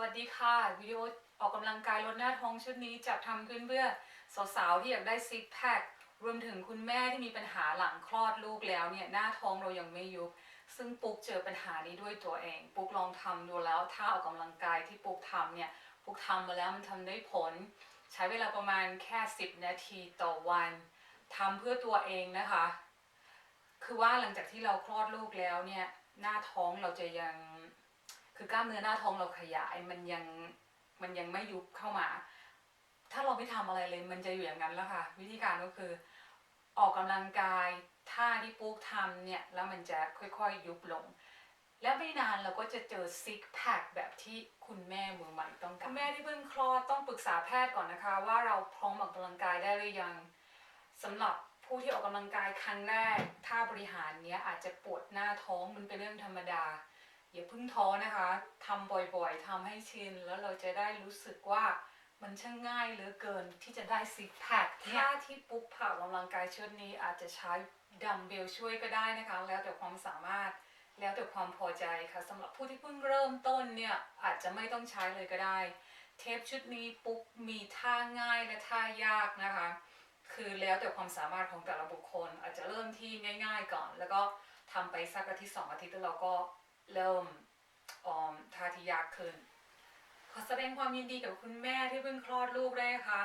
วัสดีค่ะ วิดีโอออกกำลังกายลดหน้าท้องชุดนี้จะทำขึ้นเพื่อสาวๆที่อยากได้ซิกแพครวมถึงคุณแม่ที่มีปัญหาหลังคลอดลูกแล้วเนี่ยหน้าท้องเรายังไม่ยุบ ซึ่งปุ๊กเจอปัญหานี้ด้วยตัวเอง ปุ๊กลองทำดูแล้วถ้าออกกำลังกายที่ปุ๊กทำเนี่ยปุ๊กทำมาแล้วมันทำได้ผล ใช้เวลาประมาณแค่ 10 นาทีต่อวันทำเพื่อตัวเองนะคะ คือว่าหลังจากที่เราคลอดลูกแล้วเนี่ยหน้าท้องเราจะยัง คือกล้ามเนื้อหน้าท้องเราขยายมันยังมันยังไม่ยุบเข้ามา ถ้าเราไม่ทำอะไรเลยมันจะอยู่อย่างนั้นแล้วค่ะ วิธีการก็คือ ออกกำลังกายท่าที่ปุ๊กทำเนี่ยแล้วมันจะค่อยๆยุบลง และไม่นานเราก็จะเจอซิกแพคแบบที่คุณแม่มือใหม่ต้องการคุณแม่ที่เพิ่งคลอดต้องปรึกษาแพทย์ก่อนนะคะ ว่าเราพร้อมออกกำลังกายได้หรือยังสำหรับผู้ที่ออกกำลังกายครั้งแรกท่าบริหารเนี้ยอาจจะปวดหน้าท้องมันเป็นเรื่องธรรมดา อย่าเพิ่งท้อนะคะทำบ่อยๆทำให้ชิน แล้วเราจะได้รู้สึกว่ามันช่างง่ายเหลือเกินที่จะได้ซิกแพคท่าที่ปุ๊กผ่าออกกำลังกายชุดนี้อาจจะใช้ดัมเบลช่วยก็ได้นะคะ แล้วแต่ความสามารถแล้วแต่ความพอใจค่ะสำหรับผู้ที่เพิ่งเริ่มต้นเนี่ยอาจจะไม่ต้องใช้เลยก็ได้ เทปชุดนี้ปุ๊กมีท่าง่ายและท่ายากนะคะ คือแล้วแต่ความสามารถของแต่ละบุคคล อาจจะเริ่มที่ง่าย ๆ ก่อน แล้วก็ทำไปสักอาทิตย์สองอาทิตย์แล้วเราก็ เริ่มออมท่าที่ยากขึ้น ขอแสดงความยินดีกับคุณแม่ที่เพิ่งคลอดลูกได้วยนะคะ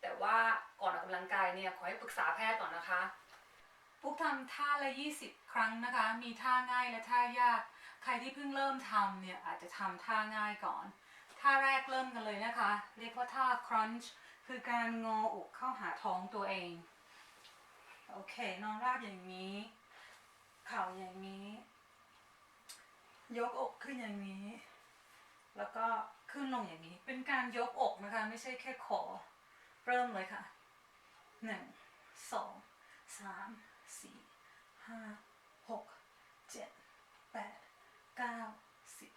แต่ว่าก่อนออกกำลังกายเนี่ยขอให้ปรึกษาแพทย์ก่อนนะคะปุ๊กทำท่าละ 20 ครั้งนะคะ มีท่าง่ายและท่ายาก ใครที่เพิ่งเริ่มทำเนี่ยอาจจะทำท่าง่ายก่อน ท่าแรกเริ่มกันเลยนะคะ เรียกว่าท่า crunch คือการงออกเข้าหาท้องตัวเอง โอเค นอนราบอย่างนี้ เข่าอย่างนี้ ยกอกขึ้นอย่างนี้ แล้วก็ขึ้นลงอย่างนี้ เป็นการยกอกนะคะ ไม่ใช่แค่ขอ เริ่มเลยค่ะหนึ่งสองสามสี่ห้าหกเจ็ดแปดเก้าสิบ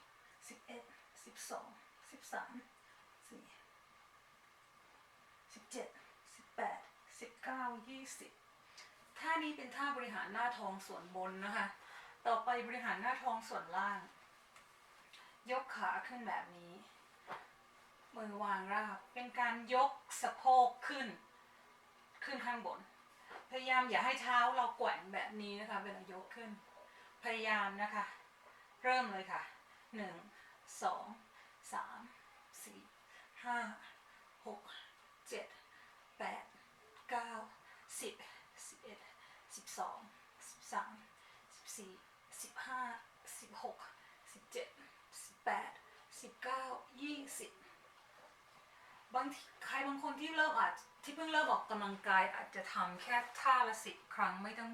สิบเอ็ดสิบสองสิบสามสี่สิบเจ็ดสิบแปดสิบเก้ายี่สิบท่านี้เป็นท่าบริหารหน้าท้องส่วนบนนะคะ ต่อไปบริหารหน้าท้องส่วนล่าง ยกขาขึ้นแบบนี้ มือวางราบ เป็นการยกสะโพกขึ้น ขึ้นข้างบน พยายามอย่าให้เท้าเราแกว่งแบบนี้นะคะเวลายกขึ้น พยายามนะคะ เริ่มเลยค่ะหนึ่งสองสามสี่ห้าหกเจ็ดแปดเก้าสิบสิบเอ็ดสิบสองสิบสามสิบสี่ สิบห้าสิบหกสิบเจ็ดสิบแปดสิบเก้ายี่สิบบางทีใครบางคนที่เริ่มอาจที่เพิ่งเริ่มออกกำลังกายอาจจะทำแค่ท่าละสิบครั้งไม่ต้อง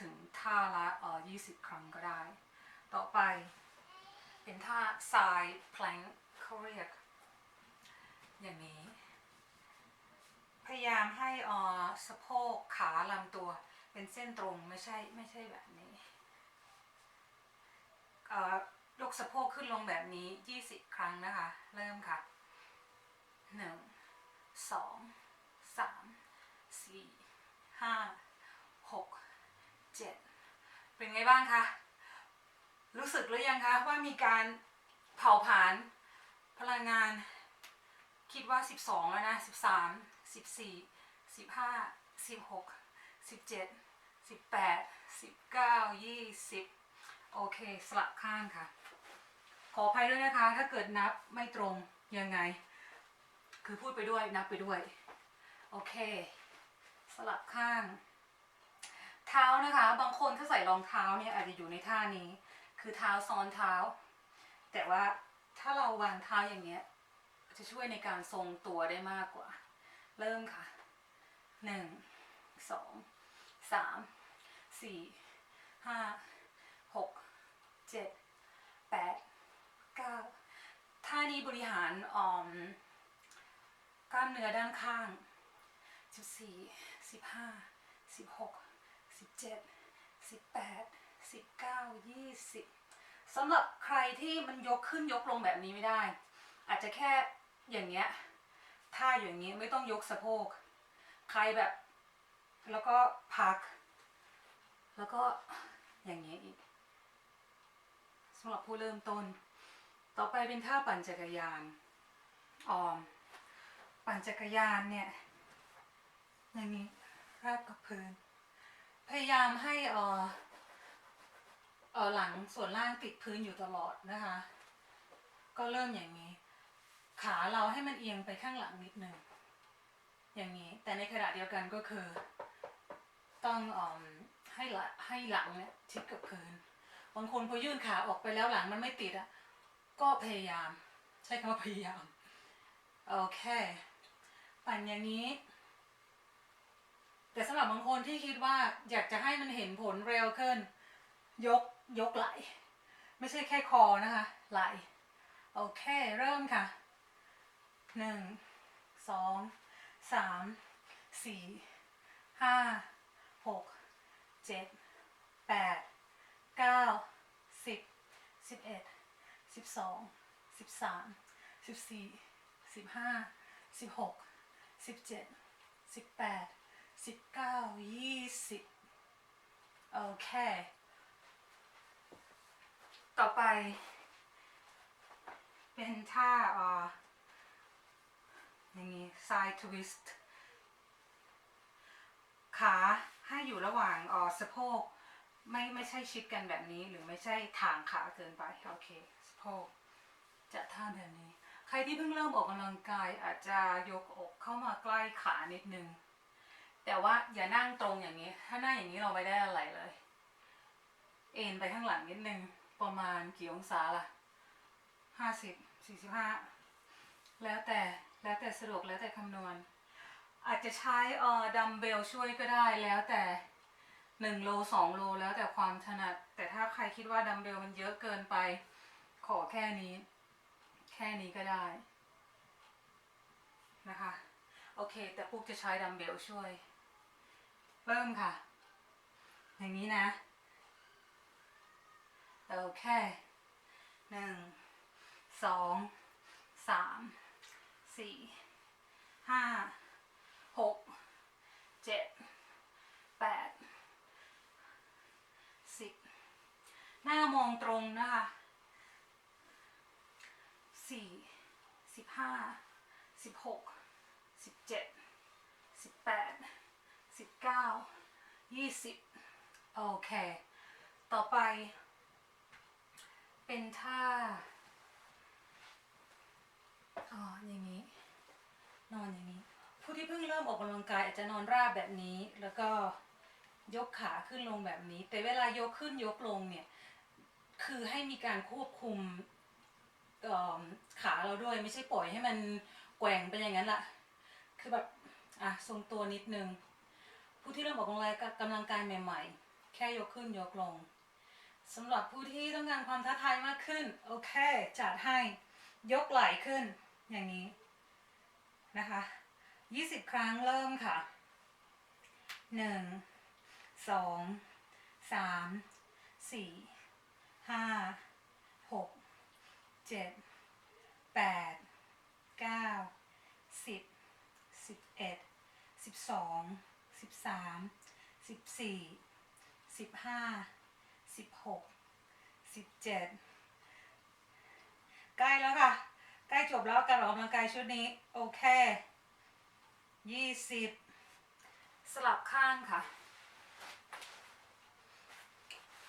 ถึงท่าละเอ่อยี่สิบครั้งก็ได้ ต่อไปเป็นท่า side plank เขาเรียก อย่างนี้ พยายามให้อ่อสะโพกขาลำตัวเป็นเส้นตรงไม่ใช่ไม่ใช่แบบนี้ ยกสะโพกขึ้นลงแบบนี้20ครั้งนะคะ เริ่มค่ะหนึ่งสองสามสี่ห้าหกเจ็ดเป็นไงบ้างคะรู้สึกหรือยังคะว่ามีการเผาผลาญพลังงาน คิดว่า 12 แล้วนะ 13 14 15 16 17 18 19 20 โอเคสลับข้างค่ะ ขออภัยด้วยนะคะ ถ้าเกิดนับไม่ตรงยังไง คือพูดไปด้วยนับไปด้วย โอเค สลับข้าง เท้านะคะ บางคนถ้าใส่รองเท้าเนี่ยอาจจะอยู่ในท่านี้ คือเท้าซ้อนเท้า แต่ว่าถ้าเราวางเท้าอย่างเงี้ย จะช่วยในการทรงตัวได้มากกว่า เริ่มค่ะหนึ่งสองสามสี่ห้า เจ็ดแปดเก้าท่านี้บริหารออมกล้ามเนื้อด้านข้างสิบสี่สิบห้าสิบหกสิบเจ็ดสิบแปดสิบเก้ายี่สิบสำหรับใครที่มันยกขึ้นยกลงแบบนี้ไม่ได้ อาจจะแค่อย่างเงี้ยท่าอย่างนี้ไม่ต้องยกสะโพก ใครแบบ แล้วก็พัก แล้วก็อย่างนี้ยอีกำหรับผู้เริ่มต้น ต่อไปเป็นท่าปั่นจักรยาน ออม ปั่นจักรยานเนี่ยอย่างนี้ราบกับพื้น พยายามให้เออเออหลังส่วนล่างติดพื้นอยู่ตลอดนะคะ ก็เริ่มอย่างนี้ ขาเราให้มันเอียงไปข้างหลังนิดนึงอย่างนี้ แต่ในขณะเดียวกันก็คือ ต้องออมให้หลังให้หลังเนี่ยชิดกับพื้น บางคนพอยื่นขาออกไปแล้วหลังมันไม่ติดอะ ก็พยายาม ใช้คำว่าพยายาม โอเค ปั่นอย่างนี้ แต่สำหรับบางคนที่คิดว่าอยากจะให้มันเห็นผลเร็วขึ้น ยกยกไหล ไม่ใช่แค่คอนะคะ ไหล โอเค เริ่มค่ะ หนึ่ง สอง สาม สี่ ห้า หก เจ็ด แปด เก้าสิบสิบเอ็ดสิบสองสิบสามสิบสี่สิบห้าสิบหกสิบเจ็ดสิบแปดสิบเก้ายี่สิบโอเค ต่อไป เป็นท่าอ่ออย่างนี้ side twist ขาให้อยู่ระหว่างอ่อสะโพก ไม่ไม่ใช่ชิดกันแบบนี้หรือไม่ใช่ทางขาเกินไปโอเคสะโพกจะท่าแบบนี้ ใครที่เพิ่งเริ่มออกกำลังกายอาจจะยกอกเข้ามาใกล้ขานิดนึง แต่ว่าอย่านั่งตรงอย่างนี้ ถ้านั่งอย่างนี้เราไม่ได้อะไรเลย เอ็นไปข้างหลังนิดนึงประมาณกี่องศาล่ะห้าสิบสี่สิบห้าแล้วแต่แล้วแต่สะดวกแล้วแต่คำนวณ อาจจะใช้ออดัมเบลช่วยก็ได้แล้วแต่ หนึ่งโลสองโลแล้วแต่ความถนัด แต่ถ้าใครคิดว่าดัมเบลมันเยอะเกินไป ขอแค่นี้ แค่นี้ก็ได้นะคะ โอเค แต่ปุ๊กจะใช้ดัมเบลช่วย เริ่มค่ะ อย่างนี้นะ โอเคหนึ่งสองสามสี่ห้า หก เจ็ด แปด สิบ หน้า มองตรงนะคะสี่สิบห้าสิบหกสิบเจ็ดสิบแปดสิบเก้ายี่สิบโอเค ต่อไป เป็นท่าอ๋ออย่างนี้ นอนอย่างนี้ ผู้ที่เพิ่งเริ่มออกกำลังกายอาจจะนอนราบแบบนี้แล้วก็ยกขาขึ้นลงแบบนี้ แต่เวลายกขึ้นยกลงเนี่ย คือให้มีการควบคุมขาเราด้วยไม่ใช่ปล่อยให้มันแกว่งไปอย่างนั้นละคือแบบอะทรงตัวนิดนึง ผู้ที่เริ่มออกกำลังกายกำลังกายใหม่ๆ แค่ยกขึ้นยกลงสำหรับผู้ที่ต้องการความท้าทายมากขึ้น โอเค จัดให้ยกไหล่ขึ้นอย่างนี้นะคะ 20 ครั้งเริ่มค่ะ 1 2 3 4 5 6 7 8 9 10 11 12 13 14 15สิบหกสิบเจ็ดใกล้แล้วค่ะ ใกล้จบแล้วการออกกำลังกายชุดนี้ โอเคยี่สิบสลับข้างค่ะ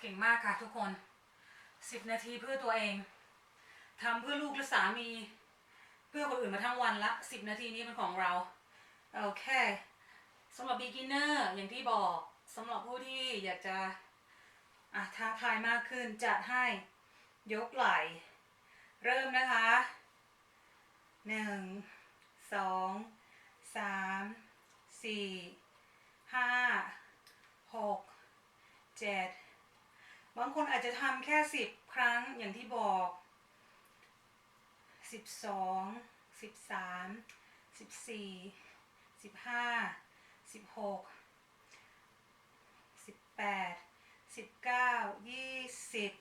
เก่งมากค่ะทุกคน สิบนาทีเพื่อตัวเองทำเพื่อลูกและสามี เพื่อคนอื่นมาทั้งวันละสิบนาทีนี้เป็นของเราโอเคสำหรับ beginner อย่างที่บอกสำหรับผู้ที่อยากจะอะท้าทายมากขึ้นจัดให้ยกไหล่ เริ่มนะคะหนึ่งสองสามสี่ห้าหกเจ็ด บางคนอาจจะทำแค่สิบครั้งอย่างที่บอกสิบสองสิบสามสิบสี่สิบห้าสิบหกสิบแปดสิบเก้ายี่สิบ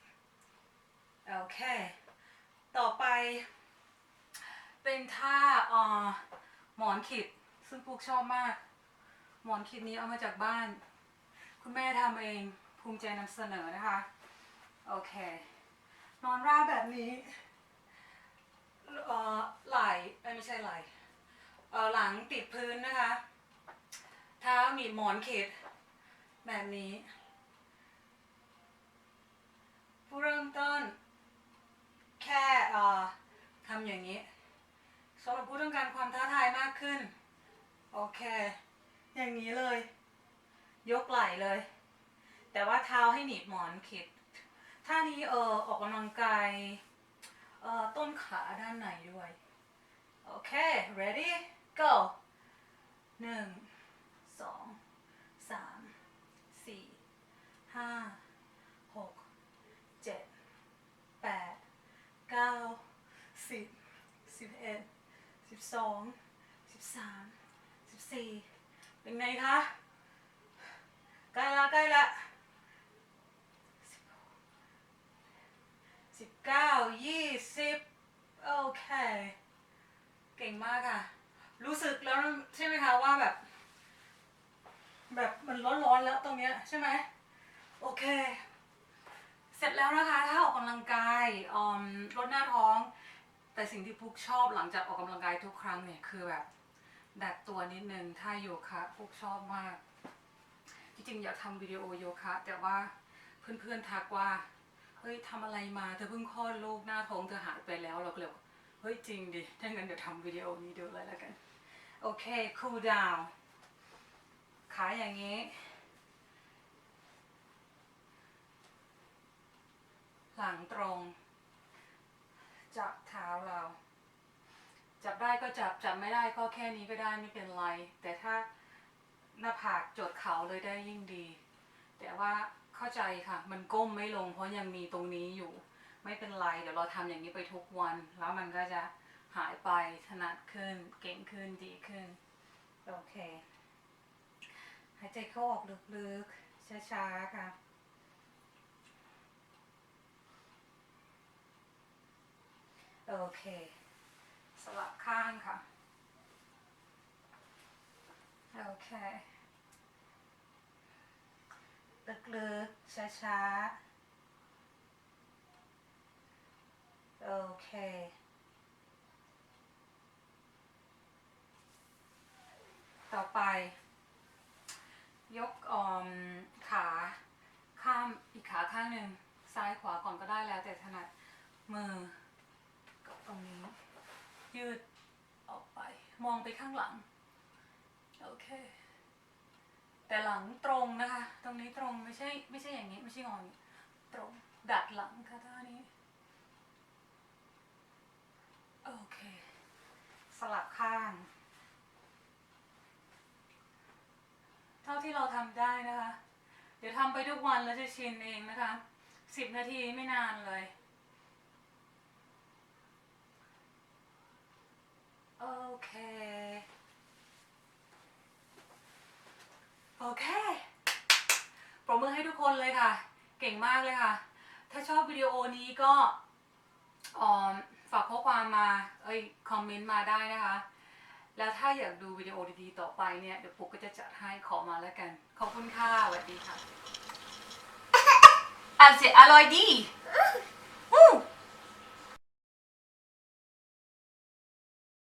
โอเค ต่อไป เป็นท่าออหมอนขิด ซึ่งปุ๊กชอบมาก หมอนขิดนี้เอามาจากบ้าน คุณแม่ทำเอง ภูมิใจนำเสนอนะคะ โอเค นอนราบแบบนี้เอ่อไหลไม่ใช่ไหลเอ่อหลังติดพื้นนะคะเท้าหนีหมอนเข็ดแบบนี้ ผู้เริ่มต้น แค่เอ่อทำอย่างนี้สำหรับผู้ต้องการความท้าทายมากขึ้น โอเค อย่างนี้เลย ยกไหล่เลย แต่ว่าเท้าให้หนีบหมอนเข็ดท่านี้เออออกกำลังกายเอ่อต้นขาด้านในด้วย โอเค ready go หนึ่งสองสามสี่ห้าหกเจ็ดแปดเก้าสิบสิบเอ็ดสิบสองสิบสามสิบสี่เป็นไงคะ ใกล้ละใกล้ละ สิบเก้ายี่สิบโอเค เก่งมากค่ะรู้สึกแล้วใช่ไหมคะว่าแบบ แบบมันร้อนๆแล้วตรงเนี้ยใช่ไหมโอเค เสร็จแล้วนะคะ ถ้าออกกำลังกายอืมลดหน้าท้อง แต่สิ่งที่พุกชอบหลังจากออกกำลังกายทุกครั้งเนี่ยคือแบบดัดตัวนิดนึงถ้าโยคะพุกชอบมาก จริงๆอยากทำวิดีโอโยคะ แต่ว่าเพื่อนๆทักว่า เฮ้ยทำอะไรมาเธอเพิ่งคลอดลูกหน้าท้องเธอหายไปแล้วเราก็เลยบอกเฮ้ยจริงดิถ้างั้นเดี๋ยวทำวิดีโอนี้ดูเลยแล้วกัน โอเค cool down ขาอย่างนี้ หลังตรง จับเท้าเรา จับได้ก็จับ จับไม่ได้ก็แค่นี้ก็ได้ไม่เป็นไร แต่ถ้าหน้าผากจดเขาเลยได้ยิ่งดี แต่ว่า เข้าใจค่ะ มันก้มไม่ลง เพราะยังมีตรงนี้อยู่ ไม่เป็นไร เดี๋ยวเราทำอย่างนี้ไปทุกวัน แล้วมันก็จะหายไปถนัดขึ้น เก่งขึ้นดีขึ้น โอเค หายใจเข้าออกลึกๆ ช้าๆ ค่ะโอเค สลับข้างค่ะ โอเค ลึกๆ ช้าๆ โอเคต่อไป ยกออมขาข้ามอีกขาข้างหนึ่งซ้ายขวาก่อนก็ได้แล้วแต่ถนัดมือกับตรงนี้ ยืดออกไป มองไปข้างหลัง โอเค แต่หลังตรงนะคะ ตรงนี้ตรงไม่ใช่ไม่ใช่อย่างนี้ไม่ใช่งอนตรงดัดหลังค่ะท่านี้โอเค สลับข้าง เท่าที่เราทำได้นะคะ เดี๋ยวทำไปทุกวันแล้วจะชินเองนะคะสิบนาทีไม่นานเลยโอเค โอเค ปรบมือให้ทุกคนเลยค่ะ เก่งมากเลยค่ะ ถ้าชอบวิดีโอนี้ก็อ่อฝากข้อความมา เอ้ย คอมเมนต์มาได้นะคะ แล้วถ้าอยากดูวิดีโอดีๆ ต่อไปเนี่ย เดี๋ยวปุ๊กก็จะจัดให้ขอมาแล้วกัน ขอบคุณค่ะสวัสดีค่ะอ่านเสียอร่อยดี